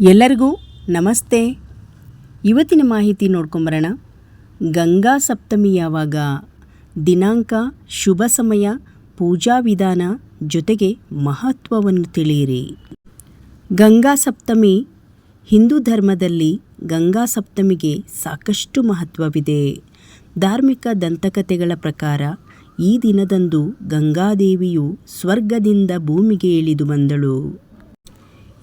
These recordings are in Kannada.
ಎಲ್ಲರಿಗೂ ನಮಸ್ತೆ. ಇವತ್ತಿನ ಮಾಹಿತಿ ನೋಡ್ಕೊಂಬರೋಣ. ಗಂಗಾ ಸಪ್ತಮಿ ಯಾವಾಗ? ದಿನಾಂಕ, ಶುಭ ಸಮಯ, ಪೂಜಾ ವಿಧಾನ ಜೊತೆಗೆ ಮಹತ್ವವನ್ನು ತಿಳಿಯಿರಿ. ಗಂಗಾ ಸಪ್ತಮಿ, ಹಿಂದೂ ಧರ್ಮದಲ್ಲಿ ಗಂಗಾ ಸಪ್ತಮಿಗೆ ಸಾಕಷ್ಟು ಮಹತ್ವವಿದೆ. ಧಾರ್ಮಿಕ ದಂತಕಥೆಗಳ ಪ್ರಕಾರ ಈ ದಿನದಂದು ಗಂಗಾದೇವಿಯು ಸ್ವರ್ಗದಿಂದ ಭೂಮಿಗೆ ಇಳಿದು ಬಂದಳು.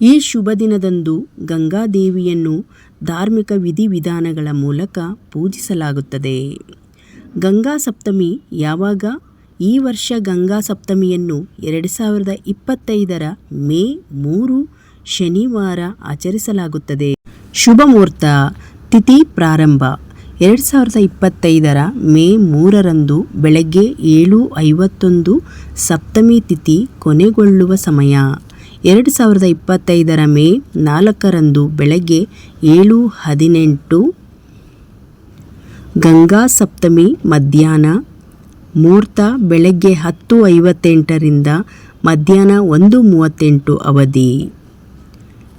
ಈ ಶುಭ ದಿನದಂದು ಗಂಗಾದೇವಿಯನ್ನು ಧಾರ್ಮಿಕ ವಿಧಿವಿಧಾನಗಳ ಮೂಲಕ ಪೂಜಿಸಲಾಗುತ್ತದೆ. ಗಂಗಾ ಸಪ್ತಮಿ ಯಾವಾಗ? ಈ ವರ್ಷ ಗಂಗಾ ಸಪ್ತಮಿಯನ್ನು ಎರಡು ಸಾವಿರದ ಇಪ್ಪತ್ತೈದರ ಮೇ ಮೂರು ಶನಿವಾರ ಆಚರಿಸಲಾಗುತ್ತದೆ. ಶುಭ ಮುಹೂರ್ತ, ತಿಥಿ ಪ್ರಾರಂಭ, ಎರಡು ಸಾವಿರದ ಇಪ್ಪತ್ತೈದರ ಮೇ ಮೂರರಂದು ಬೆಳಗ್ಗೆ ಏಳು ಐವತ್ತೊಂದು ಸಪ್ತಮಿ ತಿಥಿ ಕೊನೆಗೊಳ್ಳುವ ಸಮಯ. ಎರಡು ಸಾವಿರದ ಇಪ್ಪತ್ತೈದರ ಮೇ ನಾಲ್ಕರಂದು ಬೆಳಗ್ಗೆ ಏಳು ಹದಿನೆಂಟು ಗಂಗಾ ಸಪ್ತಮಿ ಮಧ್ಯಾಹ್ನ ಮುಹೂರ್ತ ಬೆಳಗ್ಗೆ ಹತ್ತು ಐವತ್ತೆಂಟರಿಂದ ಮಧ್ಯಾಹ್ನ ಒಂದು ಮೂವತ್ತೆಂಟು ಅವಧಿ.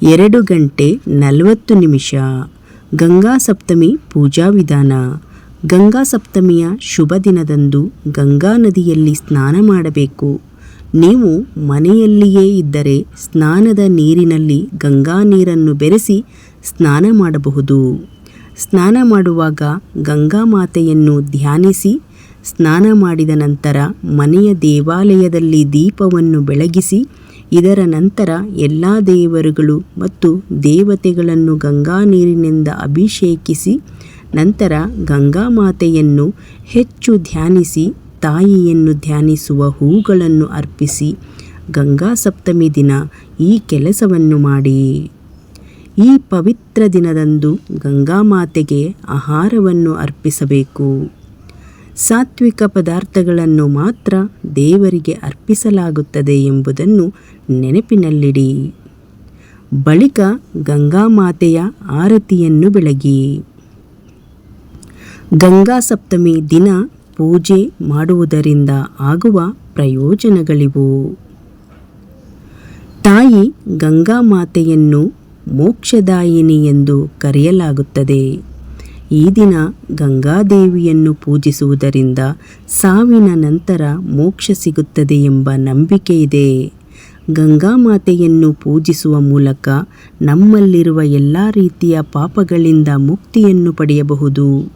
ಎರಡು ಗಂಟೆ ನಲವತ್ತು ನಿಮಿಷ. ಗಂಗಾ ಸಪ್ತಮಿ ಪೂಜಾ ವಿಧಾನ. ಗಂಗಾ ಸಪ್ತಮಿಯ ಶುಭ ದಿನದಂದು ಗಂಗಾ ನದಿಯಲ್ಲಿ ಸ್ನಾನ ಮಾಡಬೇಕು. ನೀವು ಮನೆಯಲ್ಲಿಯೇ ಇದ್ದರೆ ಸ್ನಾನದ ನೀರಿನಲ್ಲಿ ಗಂಗಾ ನೀರನ್ನು ಬೆರೆಸಿ ಸ್ನಾನ ಮಾಡಬಹುದು. ಸ್ನಾನ ಮಾಡುವಾಗ ಗಂಗಾ ಮಾತೆಯನ್ನು ಧ್ಯಾನಿಸಿ ಸ್ನಾನ ಮಾಡಿದ ನಂತರ ಮನೆಯ ದೇವಾಲಯದಲ್ಲಿ ದೀಪವನ್ನು ಬೆಳಗಿಸಿ ಇದರ ನಂತರ ಎಲ್ಲ ದೇವರುಗಳು ಮತ್ತು ದೇವತೆಗಳನ್ನು ಗಂಗಾ ನೀರಿನಿಂದ ಅಭಿಷೇಕಿಸಿ ನಂತರ ಗಂಗಾ ಮಾತೆಯನ್ನು ಹೆಚ್ಚು ಧ್ಯಾನಿಸಿ ತಾಯಿಯನ್ನು ಧ್ಯಾನಿಸುವ ಹೂಗಳನ್ನು ಅರ್ಪಿಸಿ ಗಂಗಾ ಸಪ್ತಮಿ ದಿನ ಈ ಕೆಲಸವನ್ನು ಮಾಡಿ. ಈ ಪವಿತ್ರ ದಿನದಂದು ಗಂಗಾ ಮಾತೆಗೆ ಆಹಾರವನ್ನು ಅರ್ಪಿಸಬೇಕು. ಸಾತ್ವಿಕ ಪದಾರ್ಥಗಳನ್ನು ಮಾತ್ರ ದೇವರಿಗೆ ಅರ್ಪಿಸಲಾಗುತ್ತದೆ ಎಂಬುದನ್ನು ನೆನಪಿನಲ್ಲಿಡಿ. ಬಳಿಕ ಗಂಗಾ ಮಾತೆಯ ಆರತಿಯನ್ನು ಬೆಳಗಿ. ಗಂಗಾ ಸಪ್ತಮಿ ದಿನ ಪೂಜೆ ಮಾಡುವುದರಿಂದ ಆಗುವ ಪ್ರಯೋಜನಗಳಿವು. ತಾಯಿ ಗಂಗಾ ಮಾತೆಯನ್ನು ಮೋಕ್ಷದಾಯಿನಿ ಎಂದು ಕರೆಯಲಾಗುತ್ತದೆ. ಈ ದಿನ ಗಂಗಾದೇವಿಯನ್ನು ಪೂಜಿಸುವುದರಿಂದ ಸಾವಿನ ನಂತರ ಮೋಕ್ಷ ಸಿಗುತ್ತದೆ ಎಂಬ ನಂಬಿಕೆ ಇದೆ. ಗಂಗಾ ಮಾತೆಯನ್ನು ಪೂಜಿಸುವ ಮೂಲಕ ನಮ್ಮಲ್ಲಿರುವ ಎಲ್ಲ ರೀತಿಯ ಪಾಪಗಳಿಂದ ಮುಕ್ತಿಯನ್ನು ಪಡೆಯಬಹುದು.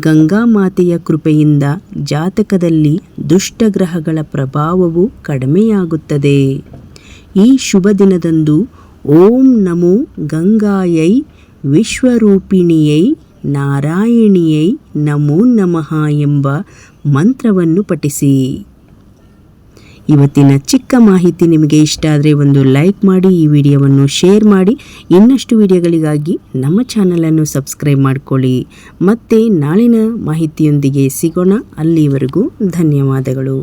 ಗಂಗಾ ಮಾತೆಯ ಕೃಪೆಯಿಂದ ಜಾತಕದಲ್ಲಿ ದುಷ್ಟಗ್ರಹಗಳ ಪ್ರಭಾವವು ಕಡಿಮೆಯಾಗುತ್ತದೆ. ಈ ಶುಭ ದಿನದಂದು ಓಂ ನಮೋ ಗಂಗಾಯೈ, ವಿಶ್ವರೂಪಿಣಿಯೈ, ನಾರಾಯಣಿಯೈ ನಮೋ ನಮಃ ಎಂಬ ಮಂತ್ರವನ್ನು ಪಠಿಸಿ. ಇವತ್ತಿನ ಚಿಕ್ಕ ಮಾಹಿತಿ ನಿಮಗೆ ಇಷ್ಟ ಆದರೆ ಒಂದು ಲೈಕ್ ಮಾಡಿ, ಈ ವಿಡಿಯೋವನ್ನು ಶೇರ್ ಮಾಡಿ. ಇನ್ನಷ್ಟು ವಿಡಿಯೋಗಳಿಗಾಗಿ ನಮ್ಮ ಚಾನಲನ್ನು ಸಬ್ಸ್ಕ್ರೈಬ್ ಮಾಡಿಕೊಳ್ಳಿ. ಮತ್ತೆ ನಾಳಿನ ಮಾಹಿತಿಯೊಂದಿಗೆ ಸಿಗೋಣ. ಅಲ್ಲಿವರೆಗೂ ಧನ್ಯವಾದಗಳು.